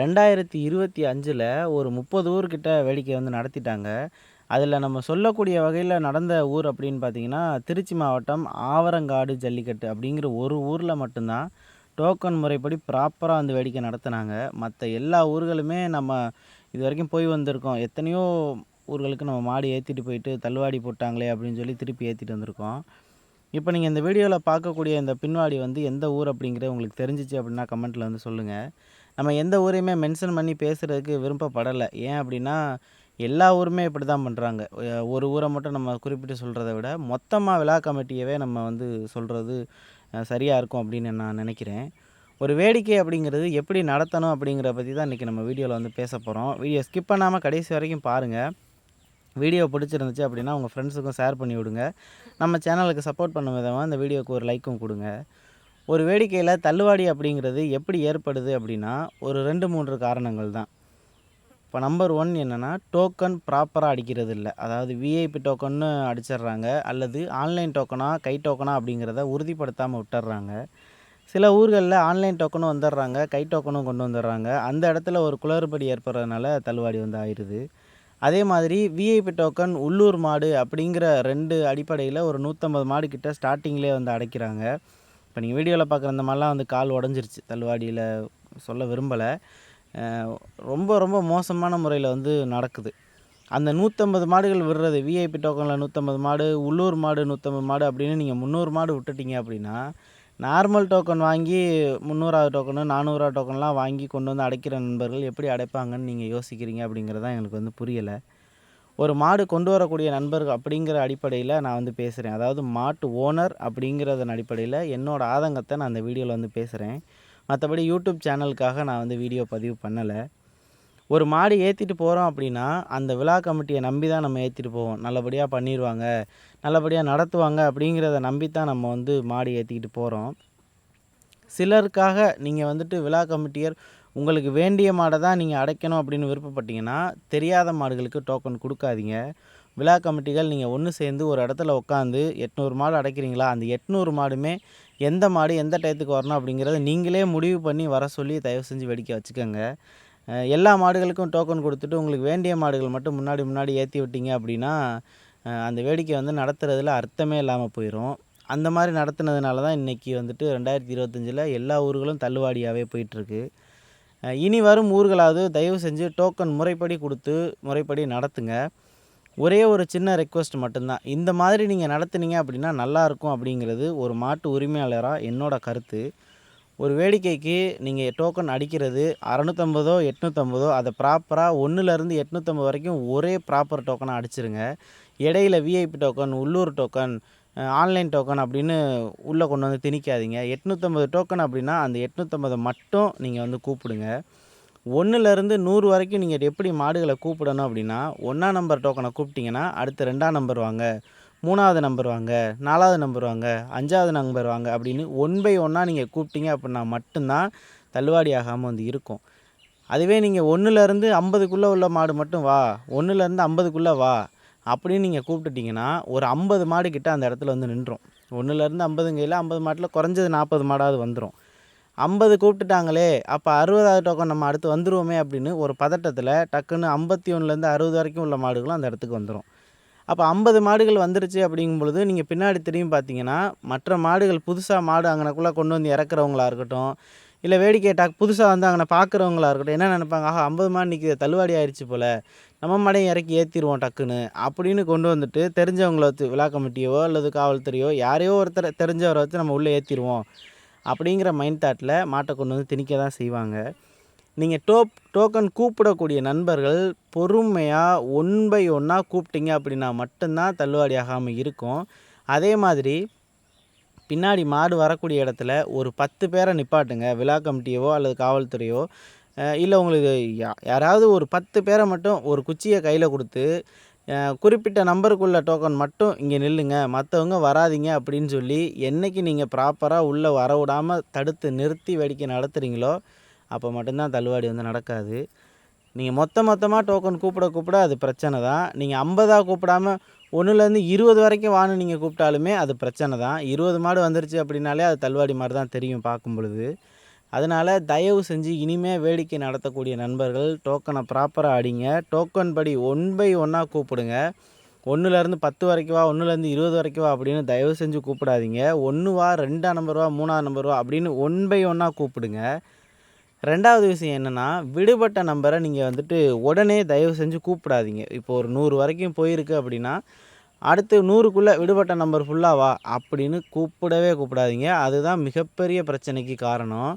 ரெண்டாயிரத்தி இருபத்தி அஞ்சில் ஒரு முப்பது ஊர்கிட்ட வேடிக்கை வந்து நடத்திட்டாங்க. அதில் நம்ம சொல்லக்கூடிய வகையில் நடந்த ஊர் அப்படின்னு பார்த்தீங்கன்னா திருச்சி மாவட்டம் ஆவரங்காடு ஜல்லிக்கட்டு அப்படிங்கிற ஒரு ஊரில் மட்டும்தான் டோக்கன் முறைப்படி ப்ராப்பராக வந்து வேடிக்கை நடத்துனாங்க. மற்ற எல்லா ஊர்களுமே நம்ம இது வரைக்கும் போய் வந்திருக்கோம். எத்தனையோ ஊர்களுக்கு நம்ம மாடி ஏற்றிட்டு போயிட்டு தள்ளுவாடி போட்டாங்களே அப்படின்னு சொல்லி திருப்பி ஏற்றிட்டு வந்திருக்கோம். இப்போ நீங்கள் இந்த வீடியோவில் பார்க்கக்கூடிய இந்த பின்வாடி வந்து எந்த ஊர் அப்படிங்கிறது உங்களுக்கு தெரிஞ்சிச்சு அப்படின்னா கமெண்ட்டில் வந்து சொல்லுங்கள் நம்ம எந்த ஊரையுமே மென்ஷன் பண்ணி பேசுகிறதுக்கு விருப்பப்படலை. ஏன் அப்படின்னா எல்லா ஊருமே இப்படி தான் பண்ணுறாங்க ஒரு ஊரை மட்டும் நம்ம குறிப்பிட்டு சொல்கிறத விட மொத்தமாக விழா கமிட்டியவே நம்ம வந்து சொல்கிறது சரியாக இருக்கும் அப்படின்னு நான் நினைக்கிறேன். ஒரு வேடிக்கை அப்படிங்கிறது எப்படி நடத்தணும் அப்படிங்கிறத பற்றி தான் இன்றைக்கி நம்ம வீடியோவில் வந்து பேச போகிறோம் வீடியோ ஸ்கிப் பண்ணாமல் கடைசி வரைக்கும் பாருங்கள் வீடியோ பிடிச்சிருந்துச்சு அப்படின்னா உங்கள் ஃப்ரெண்ட்ஸுக்கும் ஷேர் பண்ணி விடுங்க. நம்ம சேனலுக்கு சப்போர்ட் பண்ண விதமாக இந்த வீடியோக்கு ஒரு லைக்கும் கொடுங்க. ஒரு வேடிக்கையில் தள்ளுவாடி அப்படிங்கிறது எப்படி ஏற்படுது அப்படின்னா ஒரு ரெண்டு மூன்று காரணங்கள் தான். இப்போ நம்பர் ஒன் என்னென்னா டோக்கன் ப்ராப்பராக அடிக்கிறது இல்லை. அதாவது விஐபி டோக்கன்னு அடிச்சிடுறாங்க அல்லது ஆன்லைன் டோக்கனா கை டோக்கனா அப்படிங்கிறத உறுதிப்படுத்தாமல் விட்டுறாங்க சில ஊர்களில் ஆன்லைன் டோக்கனும் வந்துடுறாங்க கை டோக்கனும் கொண்டு வந்துடுறாங்க. அந்த இடத்துல ஒரு குளறுபடி ஏற்படுறதுனால தள்ளுவாடி வந்து ஆயிடுது. அதே மாதிரி விஐபி டோக்கன் உள்ளூர் மாடு அப்படிங்கிற ரெண்டு அடிப்படையில் ஒரு நூற்றம்பது மாடு கிட்ட ஸ்டார்டிங்லேயே வந்து அடைக்கிறாங்க. இப்போ நீங்கள் வீடியோவில் பார்க்குற அந்த மாதிரிலாம் வந்து கால் உடஞ்சிருச்சு தள்ளுவாடியில் சொல்ல விரும்பலை. ரொம்ப ரொம்ப மோசமான முறையில் வந்து நடக்குது. அந்த நூற்றம்பது மாடுகள் விடுறது விஐபி டோக்கனில் நூற்றம்பது மாடு உள்ளூர் மாடு நூற்றம்பது மாடு அப்படின்னு நீங்கள் முந்நூறு மாடு விட்டுட்டீங்க அப்படின்னா நார்மல் டோக்கன் வாங்கி முந்நூறாவது டோக்கனு நானூறாவது டோக்கன்லாம் வாங்கி கொண்டு வந்து அடைக்கிற நண்பர்கள் எப்படி அடைப்பாங்கன்னு நீங்கள் யோசிக்கிறீங்க அப்படிங்கிறது தான் எனக்கு வந்து புரியலை. ஒரு மாடு கொண்டு வரக்கூடிய நண்பர்கள் அப்படிங்கிற அடிப்படையில் நான் வந்து பேசுகிறேன் அதாவது மாட்டு ஓனர் அப்படிங்கிறதன் அடிப்படையில் என்னோடய ஆதங்கத்தை நான் அந்த வீடியோவில் வந்து பேசுகிறேன் மற்றபடி யூடியூப் சேனலுக்காக நான் வந்து வீடியோ பதிவு பண்ணலை. ஒரு மாடு ஏற்றிட்டு போகிறோம் அப்படின்னா அந்த விழா கமிட்டியை நம்பி தான் நம்ம ஏற்றிட்டு போவோம். நல்லபடியாக பண்ணிடுவாங்க நல்லபடியாக நடத்துவாங்க அப்படிங்கிறத நம்பி தான் நம்ம வந்து மாடு ஏற்றிக்கிட்டு போகிறோம் சிலருக்காக நீங்கள் வந்துட்டு விழா கமிட்டியர் உங்களுக்கு வேண்டிய மாடை தான் நீங்கள் அடைக்கணும் அப்படின்னு விருப்பப்பட்டீங்கன்னா தெரியாத மாடுகளுக்கு டோக்கன் கொடுக்காதீங்க. விழா கமிட்டிகள் நீங்கள் ஒன்று சேர்ந்து ஒரு இடத்துல உட்காந்து எட்நூறு மாடு அடைக்கிறீங்களா? அந்த எட்நூறு மாடுமே எந்த மாடு எந்த டயத்துக்கு வரணும் அப்படிங்கிறத நீங்களே முடிவு பண்ணி வர சொல்லி தயவு செஞ்சு வேடிக்கை வச்சுக்கோங்க. எல்லா மாடுகளுக்கும் டோக்கன் கொடுத்துட்டு உங்களுக்கு வேண்டிய மாடுகள் மட்டும் முன்னாடி முன்னாடி ஏற்றி விட்டீங்க அப்படின்னா அந்த வேடிக்கை வந்து நடத்துகிறதுல அர்த்தமே இல்லாமல் போயிடும் அந்த மாதிரி நடத்துனதுனால தான் இன்றைக்கி வந்துட்டு ரெண்டாயிரத்தி இருபத்தஞ்சில் எல்லா ஊர்களும் தள்ளுவாடியாகவே போயிட்டுருக்கு இனி வரும் ஊர்களாவது தயவு செஞ்சு டோக்கன் முறைப்படி கொடுத்து முறைப்படி நடத்துங்க. ஒரே ஒரு சின்ன ரெக்வஸ்ட் மட்டும்தான். இந்த மாதிரி நீங்கள் நடத்துனீங்க அப்படின்னா நல்லாயிருக்கும் அப்படிங்கிறது ஒரு மாட்டு உரிமையாளராக என்னோடய கருத்து. ஒரு வேடிக்கைக்கு நீங்கள் டோக்கன் அடிக்கிறது அறநூற்றம்பதோ எட்நூற்றம்பதோ அதை ப்ராப்பராக ஒன்றுலேருந்து எட்நூற்றம்பது வரைக்கும் ஒரே ப்ராப்பர் டோக்கனாக அடிச்சிருங்க. இடையில விஐபி டோக்கன் உள்ளூர் டோக்கன் ஆன்லைன் டோக்கன் அப்படின்னு உள்ளே கொண்டு வந்து திணிக்காதீங்க. எட்நூற்றம்பது டோக்கன் அப்படின்னா அந்த எட்நூற்றம்பதை மட்டும் நீங்கள் வந்து கூப்பிடுங்க. ஒன்றுலேருந்து நூறு வரைக்கும் நீங்கள் எப்படி மாடுகளை கூப்பிடணும் அப்படின்னா ஒன்றாம் நம்பர் டோக்கனை கூப்பிட்டிங்கன்னா அடுத்து ரெண்டாம் நம்பர் வாங்க மூணாவது நம்பர் வாங்க நாலாவது நம்பர் வாங்க அஞ்சாவது நம்பர் வாங்க அப்படின்னு ஒன் பை ஒன்றா நீங்கள் கூப்பிட்டீங்க அப்படின்னா மட்டும்தான் தள்ளுவாடி ஆகாமல் வந்து இருக்கும். அதுவே நீங்கள் ஒன்றுலேருந்து ஐம்பதுக்குள்ளே உள்ள மாடு மட்டும் வா ஒன்றுலேருந்து ஐம்பதுக்குள்ளே வா அப்படின்னு நீங்கள் கூப்பிட்டுட்டிங்கன்னா ஒரு ஐம்பது மாடு கிட்ட அந்த இடத்துல வந்து நின்றும். ஒன்றுலேருந்து ஐம்பதுங்கையில் ஐம்பது மாட்டில் குறைஞ்சது நாற்பது மாடாவது வந்துடும் ஐம்பது கூப்பிட்டுட்டாங்களே அப்போ அறுபதாவது டோக்கன் நம்ம அடுத்து வந்துடுவோமே அப்படின்னு ஒரு பதட்டத்தில் டக்குன்னு ஐம்பத்தி ஒன்றுலேருந்து அறுபது வரைக்கும் உள்ள மாடுகளும் அந்த இடத்துக்கு வந்துடும் அப்போ ஐம்பது மாடுகள் வந்துருச்சு அப்படிங்கும் பொழுது நீங்கள் பின்னாடி திரும்பி பார்த்தீங்கன்னா மற்ற மாடுகள் புதுசாக மாடு அங்கனக்குள்ளே கொண்டு வந்து இறக்குறவங்களா இருக்கட்டும் இல்லை வேடிக்கை டாக் புதுசாக வந்து அங்கே பார்க்குறவங்களா இருக்கட்டும் என்ன நினைப்பாங்க? ஆஹா ஐம்பது மாடு நிற்கிது தள்ளுவாடி ஆயிடுச்சு போல். நம்ம மடையை இறக்கி ஏற்றிடுவோம் டக்குன்னு அப்படின்னு கொண்டு வந்துட்டு தெரிஞ்சவங்கள வச்சு விழா கமிட்டியோ அல்லது காவல்துறையோ யாரையோ ஒருத்தர் தெரிஞ்சவரை வச்சு நம்ம உள்ளே ஏற்றிடுவோம் அப்படிங்கிற மைண்ட் தாட்டில் மாட்டை கொண்டு வந்து திணிக்க தான் செய்வாங்க. நீங்கள் டோப் டோக்கன் கூப்பிடக்கூடிய நண்பர்கள் பொறுமையாக ஒன் பை ஒன்னாக கூப்பிட்டீங்க அப்படின்னா மட்டும்தான் தள்ளுவாடி ஆகாமல் இருக்கும். அதே மாதிரி பின்னாடி மாடு வரக்கூடிய இடத்துல ஒரு பத்து பேரை நிப்பாட்டுங்க. விழா கமிட்டியவோ அல்லது காவல்துறையோ இல்லை உங்களுக்கு யாராவது ஒரு பத்து பேரை மட்டும் ஒரு குச்சியை கையில் கொடுத்து குறிப்பிட்ட நம்பருக்குள்ள டோக்கன் மட்டும் இங்கே நில்லுங்க மற்றவங்க வராதிங்க அப்படின்னு சொல்லி என்றைக்கு நீங்கள் ப்ராப்பராக உள்ளே வர விடாமல் தடுத்து நிறுத்தி வேடிக்கை நடத்துகிறீங்களோ அப்போ மட்டும்தான் தள்ளுவாடி வந்து நடக்காது. நீங்கள் மொத்த மொத்தமாக டோக்கன் கூப்பிட கூப்பிட அது பிரச்சனை தான். நீங்கள் ஐம்பதாக கூப்பிடாம ஒன்றுலேருந்து இருபது வரைக்கும் வான்னு நீங்கள் கூப்பிட்டாலுமே அது பிரச்சனை தான். இருபது மாடு வந்துருச்சு அப்படின்னாலே அது தள்ளுவாடி மாதிரி தான் தெரியும் பார்க்கும் பொழுது. அதனால் தயவு செஞ்சு இனிமேல் வேடிக்கை நடத்தக்கூடிய நண்பர்கள் டோக்கனை ப்ராப்பராக அடிங்க. டோக்கன் படி ஒன் பை ஒன்னாக கூப்பிடுங்க. ஒன்றுலேருந்து பத்து வரைக்கும் வா ஒன்றுலேருந்து இருபது வரைக்கும் வா அப்படின்னு தயவு செஞ்சு கூப்பிடாதீங்க. ஒன்று வா ரெண்டாம் நம்பர் வா மூணாம் நம்பர் வா அப்படின்னு ஒன் பை ஒன்னாக கூப்பிடுங்க. ரெண்டாவது விஷயம் என்னென்னா விடுபட்ட நம்பரை நீங்கள் வந்துட்டு உடனே தயவு செஞ்சு கூப்பிடாதீங்க. இப்போ ஒரு நூறு வரைக்கும் போயிருக்கு அப்படின்னா அடுத்து நூறுக்குள்ளே விடுபட்ட நம்பர் ஃபுல்லாக வா அப்படின்னு கூப்பிடவே கூப்பிடாதீங்க. அதுதான் மிகப்பெரிய பிரச்சனைக்கு காரணம்.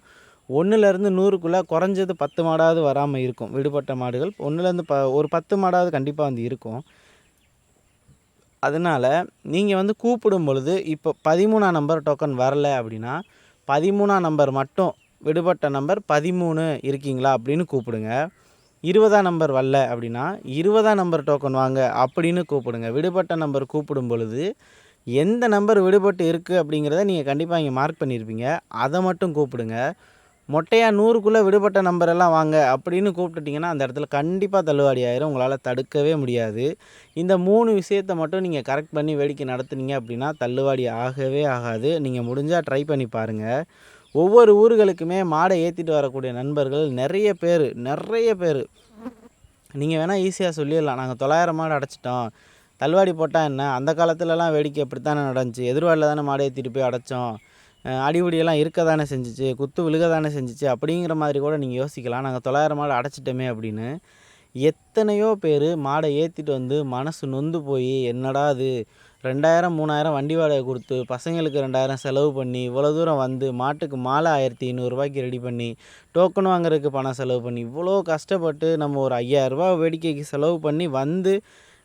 ஒன்றுலேருந்து நூறுக்குள்ளே குறைஞ்சது பத்து மாடாவது வராமல் இருக்கும். விடுபட்ட மாடுகள் ஒன்றுலேருந்து ப ஒரு பத்து மாடாவது கண்டிப்பாக வந்து இருக்கும். அதனால் நீங்கள் வந்து கூப்பிடும் பொழுது இப்போ பதிமூணாம் நம்பர் டோக்கன் வரல அப்படின்னா பதிமூணாம் நம்பர் மட்டும் விடுபட்ட நம்பர் பதிமூணு இருக்கீங்களா அப்படின்னு கூப்பிடுங்க. இருபதாம் நம்பர் வரல அப்படின்னா இருபதாம் நம்பர் டோக்கன் வாங்க அப்படின்னு கூப்பிடுங்க. விடுபட்ட நம்பர் கூப்பிடும் பொழுது எந்த நம்பர் விடுபட்டு இருக்குது அப்படிங்கிறத நீங்கள் கண்டிப்பாக இங்கே மார்க் பண்ணியிருப்பீங்க அதை மட்டும் கூப்பிடுங்க. மொட்டையாக நூறுக்குள்ளே விடுபட்ட நம்பர் எல்லாம் வாங்க அப்படின்னு கூப்பிட்டுட்டிங்கன்னா அந்த இடத்துல கண்டிப்பாக தள்ளுவாடி ஆயிரும். உங்களால் தடுக்கவே முடியாது. இந்த மூணு விஷயத்தை மட்டும் நீங்கள் கரெக்ட் பண்ணி வேடிக்கை நடத்துனீங்க அப்படின்னா தள்ளுவாடி ஆகவே ஆகாது. நீங்கள் முடிஞ்சால் ட்ரை பண்ணி பாருங்கள் ஒவ்வொரு ஊர்களுக்குமே மாடை ஏற்றிட்டு வரக்கூடிய நண்பர்கள் நிறைய பேர் நிறைய பேர். நீங்கள் வேணால் ஈஸியாக சொல்லிடலாம். நாங்கள் தொள்ளாயிரம் மாடு அடைச்சிட்டோம். தள்ளுவாடி போட்டால் என்ன? அந்த காலத்துலலாம் வேடிக்கை இப்படித்தானே நடந்துச்சு? எதிர்வாடில் தானே மாடை ஏற்றிட்டு போய் அடைச்சோம்? அடிபுடியெல்லாம் இருக்க தானே செஞ்சுச்சு குத்து விழுக தானே செஞ்சுச்சு அப்படிங்கிற மாதிரி கூட நீங்கள் யோசிக்கலாம். நாங்கள் தொள்ளாயிரம் மாடு அடைச்சிட்டோமே அப்படின்னு எத்தனையோ பேர் மாடை ஏற்றிட்டு வந்து மனசு நொந்து போய் என்னடா அது ரெண்டாயிரம் மூணாயிரம் வண்டி வாடகை கொடுத்து பசங்களுக்கு ரெண்டாயிரம் செலவு பண்ணி இவ்வளோ தூரம் வந்து மாட்டுக்கு மாலை ஆயிரத்தி ஐநூறுரூவாய்க்கு ரெடி பண்ணி டோக்கன் வாங்குறதுக்கு பணம் செலவு பண்ணி இவ்வளோ கஷ்டப்பட்டு நம்ம ஒரு ஐயாயிரரூபா வேடிக்கைக்கு செலவு பண்ணி வந்து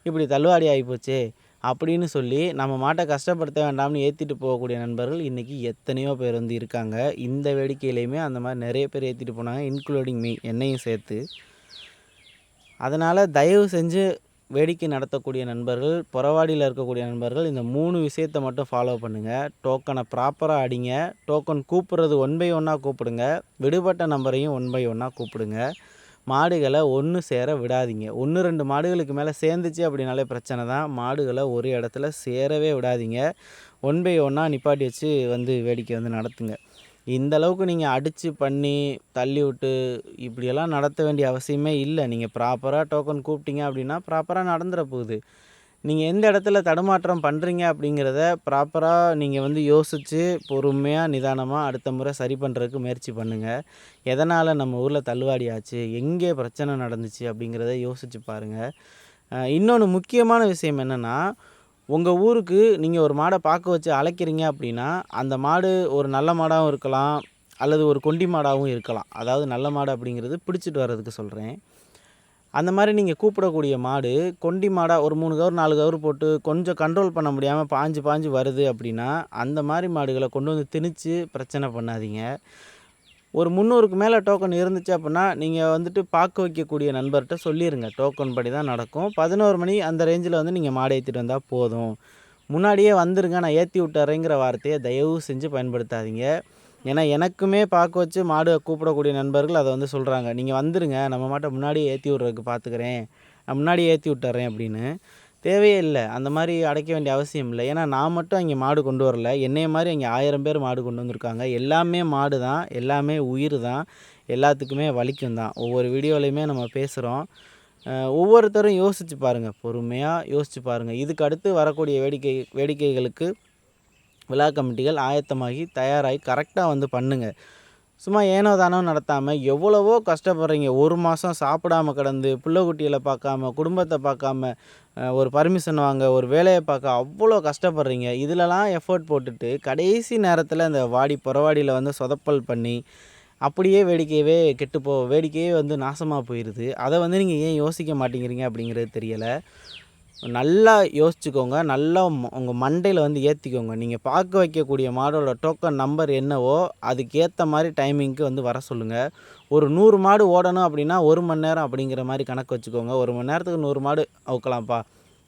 இப்படி தள்ளுவாடி ஆகிப்போச்சே அப்படின்னு சொல்லி நம்ம மாட்டை கஷ்டப்படுத்த வேண்டாம்னு ஏற்றிட்டு போகக்கூடிய நண்பர்கள் இன்றைக்கி எத்தனையோ பேர் வந்து இருக்காங்க. இந்த வேடிக்கையிலையுமே அந்த மாதிரி நிறைய பேர் ஏற்றிட்டு போனாங்க இன்க்ளூடிங் மீ என்னையும் சேர்த்து. அதனால் தயவு செஞ்சு வேடிக்கை நடத்தக்கூடிய நண்பர்கள் புறவாடியில் இருக்கக்கூடிய நண்பர்கள் இந்த மூணு விஷயத்தை மட்டும் ஃபாலோ பண்ணுங்கள் டோக்கனை ப்ராப்பராக அடிங்க. டோக்கன் கூப்பிட்றது ஒன் பை ஒன்னாக கூப்பிடுங்க. விடுபட்ட நம்பரையும் ஒன் பை ஒன்னாக கூப்பிடுங்க. மாடுகளை ஒன்று சேர விடாதீங்க. ஒன்று ரெண்டு மாடுகளுக்கு மேலே சேர்ந்துச்சு அப்படின்னாலே பிரச்சனை தான். மாடுகளை ஒரு இடத்துல சேரவே விடாதீங்க. ஒன் பை ஒன்னாக நிப்பாட்டி வச்சு வந்து வேடிக்கை வந்து நடத்துங்க. இந்த அளவுக்கு நீங்கள் அடித்து பண்ணி தள்ளி விட்டு இப்படியெல்லாம் நடத்த வேண்டிய அவசியமே இல்லை. நீங்கள் ப்ராப்பராக டோக்கன் கூப்பிட்டீங்க அப்படின்னா ப்ராப்பராக நடந்துட போகுது. நீங்கள் எந்த இடத்துல தடுமாற்றம் பண்ணுறீங்க அப்படிங்கிறத ப்ராப்பராக நீங்கள் வந்து யோசித்து பொறுமையாக நிதானமாக அடுத்த முறை சரி பண்ணுறதுக்கு முயற்சி பண்ணுங்கள் எதனால் நம்ம ஊரில் தள்ளுவாடி ஆச்சு எங்கே பிரச்சனை நடந்துச்சு அப்படிங்கிறத யோசித்து பாருங்கள் இன்னொன்று முக்கியமான விஷயம் என்னென்னா உங்கள் ஊருக்கு நீங்கள் ஒரு மாடை பார்க்க வச்சு அழைக்கிறீங்க அப்படின்னா அந்த மாடு ஒரு நல்ல மாடாகவும் இருக்கலாம் அல்லது ஒரு கொண்டி மாடாகவும் இருக்கலாம். அதாவது நல்ல மாடு அப்படிங்கிறது பிடிச்சிட்டு வர்றதுக்கு சொல்கிறேன் அந்த மாதிரி நீங்கள் கூப்பிடக்கூடிய மாடு கொண்டி மாடாக ஒரு மூணு கவர் நாலு கவர் போட்டு கொஞ்சம் கண்ட்ரோல் பண்ண முடியாமல் பாஞ்சு பாஞ்சு வருது அப்படின்னா அந்த மாதிரி மாடுகளை கொண்டு வந்து திணிச்சு பிரச்சனை பண்ணாதீங்க. ஒரு முந்நூறுக்கு மேலே டோக்கன் இருந்துச்சு அப்படின்னா நீங்கள் வந்துட்டு பார்க்க வைக்கக்கூடிய நண்பர்கிட்ட சொல்லிடுங்க டோக்கன் படி தான் நடக்கும். பதினோரு மணி அந்த ரேஞ்சில் வந்து நீங்கள் மாடு ஏற்றிட்டு வந்தால் போதும். முன்னாடியே வந்துருங்க நான் ஏற்றி விட்டுறேங்கிற வார்த்தையை தயவு செஞ்சு பயன்படுத்தாதீங்க. ஏன்னா எனக்குமே பார்க்க வச்சு மாடு கூப்பிடக்கூடிய நண்பர்கள் அதை வந்து சொல்கிறாங்க நீங்கள் வந்துடுங்க நம்ம மாட்டை முன்னாடியே ஏற்றி விட்றதுக்கு பார்த்துக்கிறேன் நான் முன்னாடியே ஏற்றி விட்டுறேன் அப்படின்னு. தேவையே இல்லை. அந்த மாதிரி அடைக்க வேண்டிய அவசியம் இல்லை. ஏன்னா நான் மட்டும் அங்கே மாடு கொண்டு வரல. என்னைய மாதிரி அங்கே ஆயிரம் பேர் மாடு கொண்டு வந்திருக்காங்க. எல்லாமே மாடு தான். எல்லாமே உயிர் தான். எல்லாத்துக்குமே வலிக்கும் தான். ஒவ்வொரு வீடியோலையுமே நம்ம பேசுகிறோம் ஒவ்வொருத்தரும் யோசித்து பாருங்கள் பொறுமையாக யோசித்து பாருங்கள் இதுக்கு அடுத்து வரக்கூடிய வேடிக்கை வேடிக்கைகளுக்கு விழா கமிட்டிகள் ஆயத்தமாகி தயாராகி கரெக்டாக வந்து பண்ணுங்கள் சும்மா ஏனோ தானோ நடத்தாமல் எவ்வளவோ கஷ்டப்படுறீங்க. ஒரு மாதம் சாப்பிடாம கிடந்து பிள்ளைக்குட்டிகளை பார்க்காம குடும்பத்தை பார்க்காம ஒரு பர்மிஷன் வாங்க ஒரு வேலையை பார்க்க அவ்வளோ கஷ்டப்படுறீங்க. இதிலலாம் எஃபோர்ட் போட்டுட்டு கடைசி நேரத்தில் அந்த வாடி புறவாடியில் வந்து சொதப்பல் பண்ணி அப்படியே வேடிக்கையவே கெட்டு போ வேடிக்கையே வந்து நாசமாக போயிடுது அதை வந்து நீங்கள் ஏன் யோசிக்க மாட்டேங்கிறீங்க அப்படிங்கிறது தெரியலை. நல்லா யோசிச்சுக்கோங்க. நல்லா உங்கள் மண்டையில் வந்து ஏற்றிக்கோங்க நீங்கள் பார்க்க வைக்கக்கூடிய மாடோட டோக்கன் நம்பர் என்னவோ அதுக்கேற்ற மாதிரி டைமிங்க்கு வந்து வர சொல்லுங்கள் ஒரு நூறு மாடு ஓடணும் அப்படின்னா ஒரு மணி நேரம் அப்படிங்கிற மாதிரி கணக்கு வச்சுக்கோங்க. ஒரு மணி நேரத்துக்கு நூறு மாடு அவுக்கலாம்ப்பா.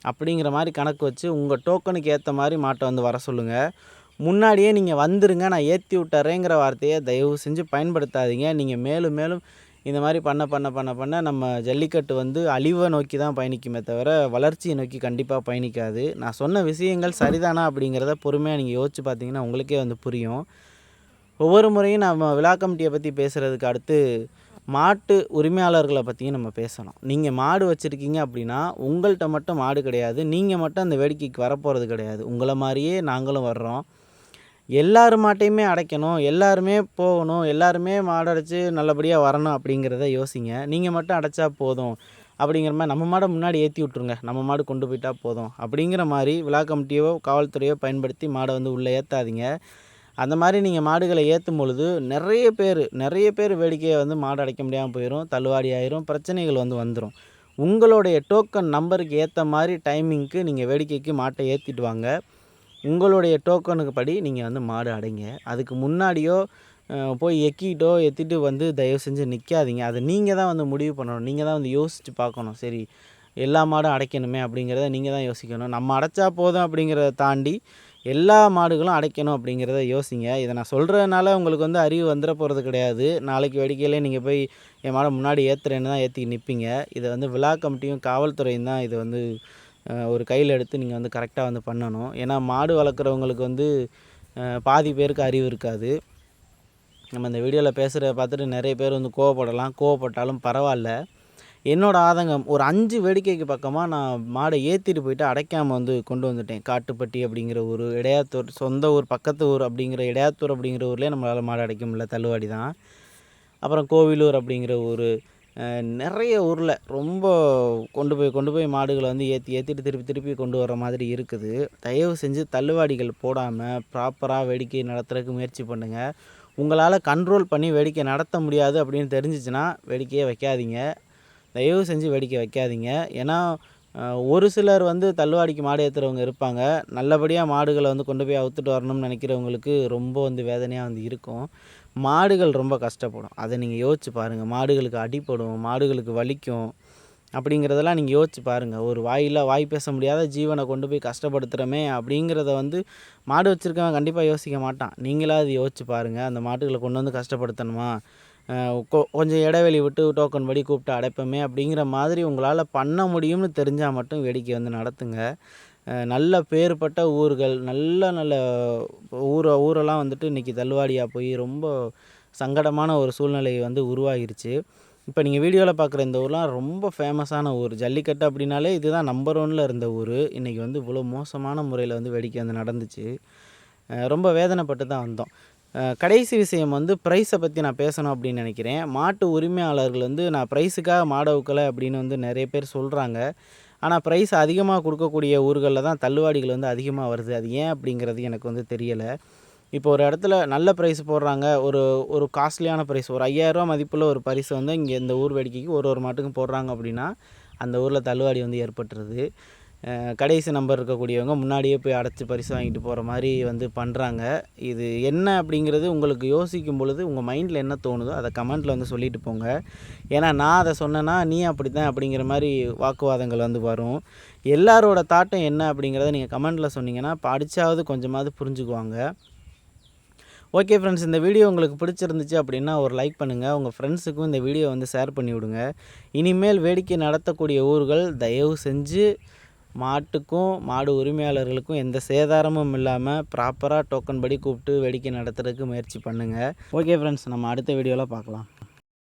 அப்படிங்கிற மாதிரி கணக்கு வச்சு உங்கள் டோக்கனுக்கு ஏற்ற மாதிரி மாட்டை வந்து வர சொல்லுங்கள் முன்னாடியே நீங்கள் வந்துருங்க. நான் ஏற்றி விட்டுறேங்கிற வார்த்தையை தயவு செஞ்சு பயன்படுத்தாதீங்க. நீங்கள் மேலும் மேலும் இந்த மாதிரி பண்ண பண்ண பண்ண பண்ண நம்ம ஜல்லிக்கட்டு வந்து அழிவை நோக்கி தான் பயணிக்குமே தவிர வளர்ச்சியை நோக்கி கண்டிப்பாக பயணிக்காது. நான் சொன்ன விஷயங்கள் சரிதானா அப்படிங்கிறத பொறுமையாக நீங்கள் யோசிச்சு பார்த்தீங்கன்னா உங்களுக்கே வந்து புரியும். ஒவ்வொரு முறையும் நம்ம விழா கமிட்டியை பற்றி பேசுகிறதுக்கு அடுத்து மாட்டு உரிமையாளர்களை பற்றியும் நம்ம பேசணும். நீங்கள் மாடு வச்சுருக்கீங்க அப்படின்னா உங்கள்கிட்ட மட்டும் மாடு கிடையாது. நீங்கள் மட்டும் அந்த வேடிக்கைக்கு வரப்போகிறது கிடையாது. உங்களை மாதிரியே நாங்களும் வர்றோம். எல்லார் மாட்டையுமே அடைக்கணும் எல்லாருமே போகணும் எல்லாருமே மாடடைச்சி நல்லபடியாக வரணும் அப்படிங்கிறத யோசிங்க. நீங்கள் மட்டும் அடைச்சா போதும். அப்படிங்கிற மாதிரி நம்ம மாடை முன்னாடி ஏற்றி விட்ருங்க நம்ம மாடு கொண்டு போயிட்டால் போதும். அப்படிங்கிற மாதிரி விழா கமிட்டியோ காவல்துறையோ பயன்படுத்தி மாடை வந்து உள்ளே ஏற்றாதீங்க அந்த மாதிரி நீங்கள் மாடுகளை ஏற்றும் பொழுது நிறைய பேர் நிறைய பேர் வேடிக்கையை வந்து மாடு அடைக்க முடியாமல் போயிடும் தள்ளுவாடி ஆயிரும் பிரச்சனைகள் வந்து வந்துடும் உங்களுடைய டோக்கன் நம்பருக்கு ஏற்ற மாதிரி டைமிங்க்கு நீங்கள் வேடிக்கைக்கு மாட்டை ஏற்றிட்டு வாங்க. உங்களுடைய டோக்கனுக்கு படி நீங்கள் வந்து மாடு அடைங்க. அதுக்கு முன்னாடியோ போய் எக்கிட்டோ எத்திட்டு வந்து தயவு செஞ்சு நிற்காதீங்க அதை நீங்கள் தான் வந்து முடிவு பண்ணணும். நீங்கள் தான் வந்து யோசித்து பார்க்கணும். சரி எல்லா மாடும் அடைக்கணுமே அப்படிங்கிறத நீங்கள் தான் யோசிக்கணும். நம்ம அடைச்சா போதும் அப்படிங்கிறத தாண்டி எல்லா மாடுகளும் அடைக்கணும் அப்படிங்கிறத யோசிங்க. இதை நான் சொல்கிறதுனால உங்களுக்கு வந்து அறிவு வந்துட போகிறது கிடையாது. நாளைக்கு வேடிக்கையிலே நீங்கள் போய் என் மாடை முன்னாடி ஏற்றுறேன்னு தான் ஏற்றி நிற்பீங்க இதை வந்து விழா கமிட்டியும் காவல்துறையும் தான் இது வந்து ஒரு கையில் எடுத்து நீங்கள் வந்து கரெக்டாக வந்து பண்ணணும். ஏன்னா மாடு வளர்க்குறவங்களுக்கு வந்து பாதி பேருக்கு அறிவு இருக்காது. நம்ம இந்த வீடியோவில் பேசுகிறத பார்த்துட்டு நிறைய பேர் வந்து கோவப்படலாம். கோவப்பட்டாலும் பரவாயில்ல. என்னோடய ஆதங்கம் ஒரு அஞ்சு வேடிக்கைக்கு பக்கமாக நான் மாடை ஏற்றிட்டு போயிட்டு அடைக்காமல் வந்து கொண்டு வந்துட்டேன். காட்டுப்பட்டி அப்படிங்கிற ஊர் இடையாத்தூர் சொந்த ஊர் பக்கத்து ஊர் அப்படிங்கிற இடையாத்தூர் அப்படிங்கிற ஊர்லேயே நம்மளால் மாடு அடைக்க முடியல. தள்ளுவாடி தான் அப்புறம் கோவிலூர் அப்படிங்கிற ஊர் நிறைய ஊரில் ரொம்ப கொண்டு போய் கொண்டு போய் மாடுகளை வந்து ஏற்றி ஏற்றிட்டு திருப்பி திருப்பி கொண்டு வர மாதிரி இருக்குது. தயவு செஞ்சு தள்ளுவாடிகள் போடாமல் ப்ராப்பராக வேடிக்கை நடத்துறதுக்கு முயற்சி பண்ணுங்கள் உங்களால் கண்ட்ரோல் பண்ணி வேடிக்கை நடத்த முடியாது அப்படின்னு தெரிஞ்சிச்சுன்னா வேடிக்கையே வைக்காதீங்க. தயவு செஞ்சு வேடிக்கை வைக்காதீங்க. ஏன்னா ஒரு சிலர் வந்து தள்ளுவாடிக்கு மாடு ஏற்றுறவங்க இருப்பாங்க. நல்லபடியாக மாடுகளை வந்து கொண்டு போய் அவுத்துட்டு வரணும்னு நினைக்கிறவங்களுக்கு ரொம்ப வந்து வேதனையாக வந்து இருக்கும். மாடுகள் ரொம்ப கஷ்டப்படும். அதை நீங்கள் யோசிச்சு பாருங்கள் மாடுகளுக்கு அடிப்படும் மாடுகளுக்கு வலிக்கும் அப்படிங்கிறதெல்லாம் நீங்கள் யோசிச்சு பாருங்கள் ஒரு வாயில் வாய் பேச முடியாத ஜீவனை கொண்டு போய் கஷ்டப்படுத்துகிறோமே அப்படிங்கிறத வந்து மாடு வச்சுருக்கவன் கண்டிப்பாக யோசிக்க மாட்டான். நீங்களாவது யோசிச்சு பாருங்கள் அந்த மாடுகளை கொண்டு வந்து கஷ்டப்படுத்தணுமா? கொ- கொஞ்சம் இடைவெளி விட்டு டோக்கன் படி கூப்பிட்டு அடைப்போமே அப்படிங்கிற மாதிரி உங்களால் பண்ண முடியும்னு தெரிஞ்சால் மட்டும் வேடிக்கை வந்து நடத்துங்க. நல்ல பேர்பட்ட ஊர்கள் நல்ல நல்ல ஊர் ஊரெல்லாம் வந்துட்டு இன்றைக்கி தள்ளுவாடியாக போய் ரொம்ப சங்கடமான ஒரு சூழ்நிலை வந்து உருவாகிருச்சு. இப்போ நீங்கள் வீடியோவில் பார்க்குற இந்த ஊர்லாம் ரொம்ப ஃபேமஸான ஊர். ஜல்லிக்கட்டு அப்படின்னாலே இதுதான் நம்பர் ஒன்னில் இருந்த ஊர். இன்றைக்கி வந்து இவ்வளோ மோசமான முறையில் வந்து வேடிக்கை வந்து நடந்துச்சு. ரொம்ப வேதனைப்பட்டு தான் வந்தோம். கடைசி விஷயம் வந்து ப்ரைஸை பற்றி நான் பேசணும் அப்படின்னு நினைக்கிறேன். மாட்டு உரிமையாளர்கள் வந்து நான் ப்ரைஸுக்காக மாடை விற்கலை அப்படின்னு வந்து நிறைய பேர் சொல்கிறாங்க ஆனால் ப்ரைஸ் அதிகமாக கொடுக்கக்கூடிய ஊர்களில் தான் தள்ளுவாடிகள் வந்து அதிகமாக வருது. அது ஏன் அப்படிங்கிறது எனக்கு வந்து தெரியலை. இப்போ ஒரு இடத்துல நல்ல ப்ரைஸ் போடுறாங்க. ஒரு ஒரு காஸ்ட்லியான ப்ரைஸ் ஒரு ஐயாயிரரூவா மதிப்புள்ள ஒரு பரிசு வந்து இங்கே இந்த ஊர் வேடிக்கைக்கு ஒரு ஒரு மாட்டுக்கும் போடுறாங்க அப்படின்னா அந்த ஊரில் தள்ளுவாடி வந்து ஏற்பட்டுருது. கடைசி நம்பர் இருக்கக்கூடியவங்க முன்னாடியே போய் அடைச்சி பரிசு வாங்கிட்டு போகிற மாதிரி வந்து பண்ணுறாங்க இது என்ன அப்படிங்கிறது உங்களுக்கு யோசிக்கும் பொழுது உங்கள் மைண்டில் என்ன தோணுதோ அதை கமெண்ட்டில் வந்து சொல்லிட்டு போங்க. ஏன்னா நான் அதை சொன்னேன்னா நீ அப்படி தான் அப்படிங்கிற மாதிரி வாக்குவாதங்கள் வந்து வரும். எல்லாரோட தாட்டம் என்ன அப்படிங்கிறத நீங்கள் கமெண்ட்டில் சொன்னீங்கன்னா படித்தாவது கொஞ்சமாவது புரிஞ்சுக்குவாங்க. ஓகே ஃப்ரெண்ட்ஸ் இந்த வீடியோ உங்களுக்கு பிடிச்சிருந்துச்சு அப்படின்னா ஒரு லைக் பண்ணுங்கள் உங்கள் ஃப்ரெண்ட்ஸுக்கும் இந்த வீடியோ வந்து ஷேர் பண்ணி விடுங்க இனிமேல் வேடிக்கை நடத்தக்கூடிய ஊர்கள் தயவு செஞ்சு மாட்டுக்கும் மாடு உரிமையாளர்களுக்கும் எந்த சேதாரமும் இல்லாமல் ப்ராப்பராக டோக்கன் படி கூப்பிட்டு வேடிக்கை நடத்துறதுக்கு முயற்சி பண்ணுங்கள் ஓகே ஃப்ரெண்ட்ஸ் நம்ம அடுத்த வீடியோவில் பார்க்கலாம்.